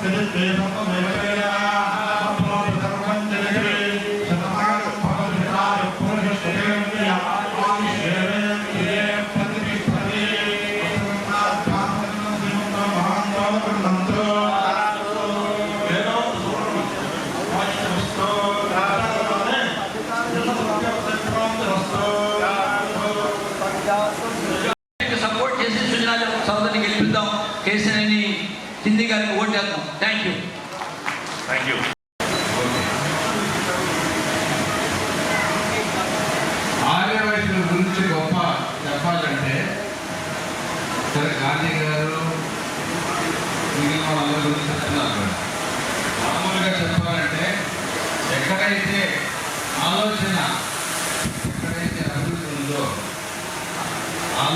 เกินเกินครับต้องเลยไว้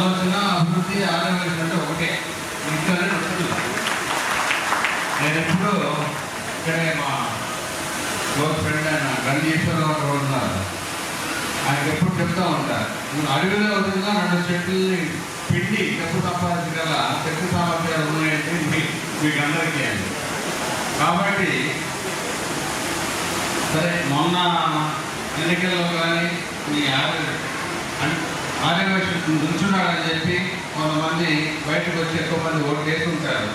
ఆలోచన అభివృద్ధి ఆర్యవైశ్యులు అంటే ఒకటే. ఇంట్లోనే నడుస్తుంది నేను ఎప్పుడు ఇక్కడే మా క్లోజ్ ఫ్రెండ్ ఆయన గంధీశ్వరరావు గారు ఉన్నారు. ఆయన ఎప్పుడు చెప్తా ఉంటారు నువ్వు అడవిలో ఉంటుందా రెండు చెట్లని పిండి చెప్పు సంపాదించగల శక్తి సామర్థ్యాలు ఉన్నాయంటే మీ మీకు అందరికీ అండి. కాబట్టి సరే మొన్న ఎన్నికల్లో కానీ మీ ఆర్య ఆర్యవేశం నుంచున్నాడని చెప్పి కొంతమంది బయటకు వచ్చి ఎక్కువ మంది ఓటు వేసుకుంటారు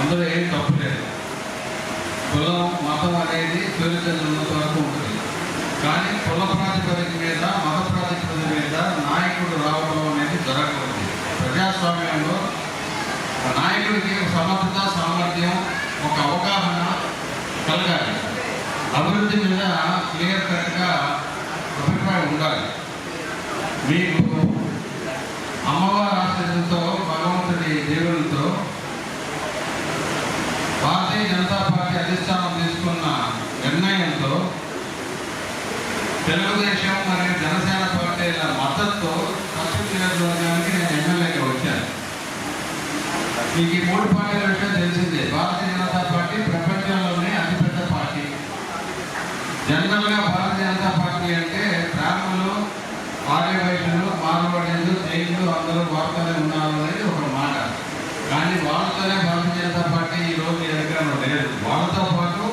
అందులో ఏం తప్పు లేదు. కులం మతం అనేది సూర్యచంద్రున్నంత వరకు ఉంటుంది. కానీ కుల ప్రాతిపదిక మీద మత ప్రాతిపదిక మీద నాయకుడు రావడం అనేది జరగకూడదు. ప్రజాస్వామ్యంలో నాయకుడికి సమర్థత సామర్థ్యం ఒక అవగాహన కలగాలి. అభివృద్ధి మీద క్లియర్ కట్గా అభిప్రాయం ఉండాలి. మీకు అమ్మవారి ఆశ్రయంతో భగవంతుడి దేవులతో భారతీయ జనతా పార్టీ అధిష్టానం తీసుకున్న నిర్ణయంతో తెలుగుదేశం మరియు జనసేన పార్టీల మద్దతుతో పశ్చిమ నియోజకవర్గానికి నేను ఎమ్మెల్యేగా వచ్చాను. మీకు ఈ మూడు పార్టీల విషయం తెలిసిందే. భారతీయ జనతా పార్టీ ప్రపంచంలోనే అతిపెద్ద పార్టీ. జనరల్గా భారతీయ జనతా పార్టీ అంటే బ్రాహ్మణులు ఆర్యవైశ్యులు మార్వాడీలు అందరూ వార్తలే ఉన్నారు అనేది ఒక మాట. కానీ వాళ్ళతోనే భారతీయ జనతా పార్టీ ఈ రోజు ఈ లేదు. వాళ్ళతో పాటు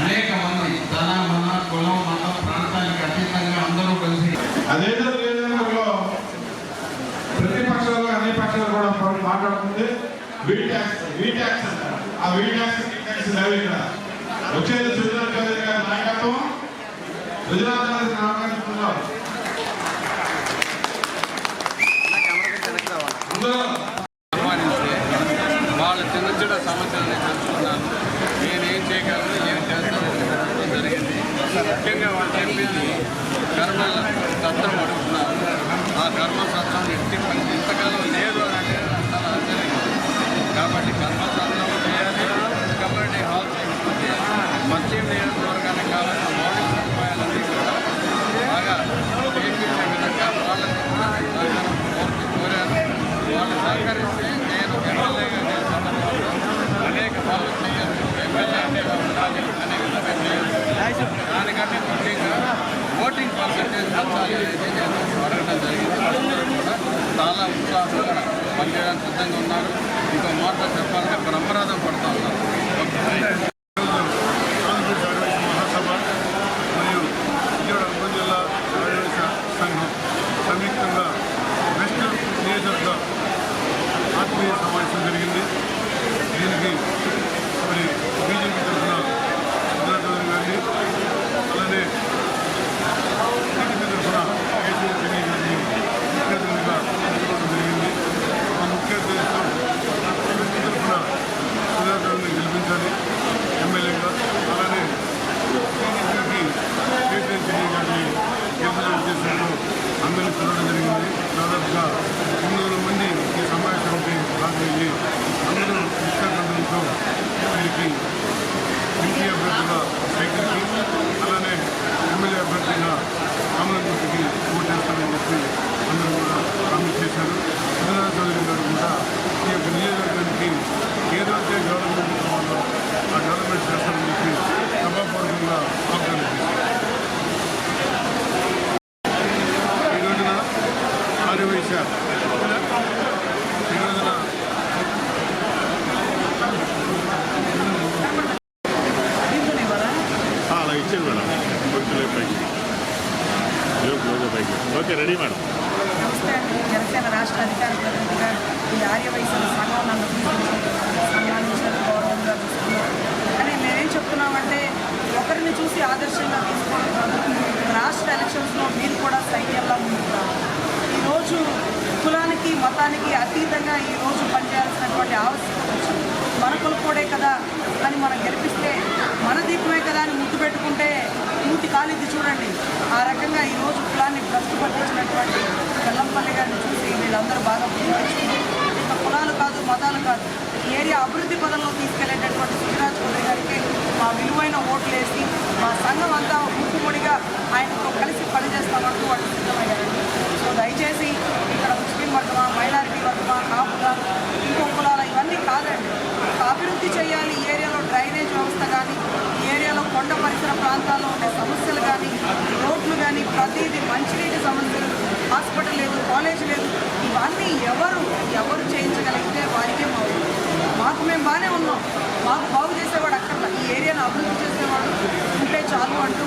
అనేక మంది తన మన కులం మన ప్రాంతానికి అతీతంగా అందరూ కలిసి అదేదో ప్రతిపక్షాలు అన్ని పక్షాలు కూడా మాట్లాడుతుంది. వీ ట్యాక్స్ ఆ వీ వచ్చేది సుజనా చౌదరి గారి నాయకత్వం. గుజరాత్ చెప్పింది కర్మ సత్రం అడుగుతున్నారు. ఆ కర్మ సత్రం ఎట్టి ఇంతకాలం లేదు అని అంటే చాలా ఆశ్చర్యంగా కాబట్టి కర్మ సత్రం చేయాలి. కబడ్డీ హాల్ ఉత్సాహంగా పనిచేయడానికి సిద్ధంగా ఉన్నారు. ఇంకో మాట చెప్పాలంటే బ్రహ్మరాధం పడుతూ ఉన్నారు. Okay ready madam. నమస్తే అండి. జనసేన రాష్ట్ర అధికార ప్రతినిధిగా ఈ ఆర్యవైశ్య సంఘం నన్ను కానీ మేమేం చెప్తున్నామంటే ఒకరిని చూసి ఆదర్శంగా తీసుకుంటున్నాను రాష్ట్ర ఎలక్షన్స్లో మీరు కూడా సైన్యంలో ముందుకున్నారు ఈరోజు కులానికి మతానికి అతీతంగా ఈరోజు పనిచేయాల్సినటువంటి ఆవశ్యకత వచ్చింది. మన కొలుపుడే కదా అని మనం గెలిపిస్తే మన దీపమే కదా అని ముద్దు పెట్టుకుంటే మూతి కాలిద్ది చూడండి. ఆ రకంగా బాగా కులాలు కాదు మతాలు కాదు ఈ ఏరియా అభివృద్ధి పదంలో తీసుకెళ్ళేటటువంటి సుజరాజ్ చౌదరి గారికి మా విలువైన ఓట్లు వేసి మా సంఘం అంతా ముక్కుముడిగా ఆయనతో కలిసి పనిచేస్తామంటూ వాళ్ళు సిద్ధమయ్యారండి సో దయచేసి ఇక్కడ ముస్లిం వర్గమా మైనారిటీ వర్గమా కాపుగా ఇంకో కులాల ఇవన్నీ కాదండి ఒక అభివృద్ధి చేయాలి ఈ ఏరియాలో డ్రైనేజ్ వ్యవస్థ కానీ ఈ ఏరియాలో కొండ పరిసర ప్రాంతాల్లో ఉండే సమస్యలు కానీ రోడ్లు కానీ ప్రతిదీ మంచినీటి సమస్యలు హాస్పిటల్ లేదు కాలేజ్ లేదు ఇవన్నీ ఎవరు ఎవరు చేయించగలిగితే వారికే మా ఓటు. మాకు మేము బాగానే ఉన్నాం. మాకు బాగు చేసేవాడు అక్కడ ఈ ఏరియాను అభివృద్ధి చేసేవాడు. ఉంటే చాలు అంటూ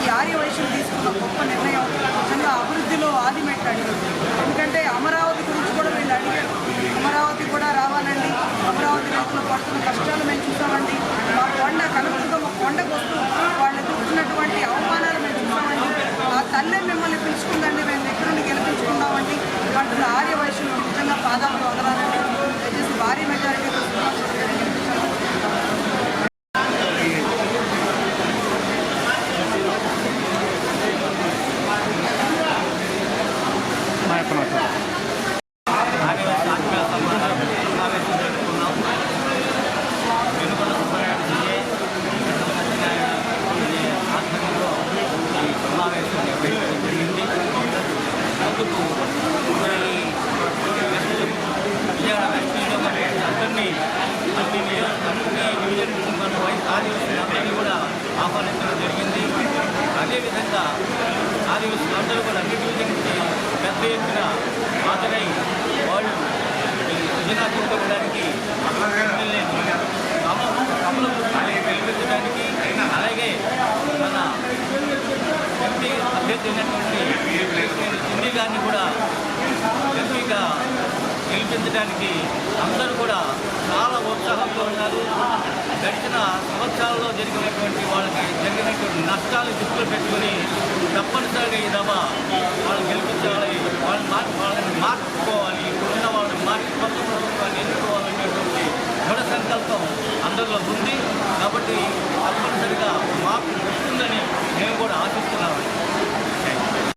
ఈ ఆర్య వైశ్యం తీసుకున్న గొప్ప నిర్ణయం నిజంగా అభివృద్ధిలో ఆదిమెట్ అడిగారు ఎందుకంటే అమరావతి గురించి కూడా వీళ్ళు అడిగారు. అమరావతి కూడా రావాలండి. అమరావతి రైతులు పడుతున్న కష్టాలు మేము చూసామండి. మా కొండ కనుక కొండకు వస్తూ వాళ్ళు ఎదుర్కొన్నటువంటి అవమానాలు మేము చూసామండి. ఆ తల్లి మిమ్మల్ని పిలుచుకుందండి. మేము దగ్గరుండి గెలిపించుకున్నామండి. అంటున్న ఆర్యవైశ్యులు నిజంగా పాదాలు వదలాలని దయచేసి భారీ మెజారిటీ పెద్ద ఎత్తున హాజరై వాళ్ళు ఈ చూపించడానికి కమల అలాగే మన ఎంపీ అభ్యర్థి అయినటువంటి హిందీ గారిని కూడా ఎంపీగా గెలిపించడానికి అందరూ కూడా చాలా ఉత్సాహంతో ఉన్నారు. గడిచిన సంవత్సరాల్లో జరిగినటువంటి వాళ్ళకి జరిగినటువంటి నష్టాలు దృష్టిలో పెట్టుకొని తప్పనిసరిగా ఈ దఫా అండర్లో ఉంది. కాబట్టి తప్పనిసరిగా మాకు వస్తుందని మేము కూడా ఆశిస్తున్నాము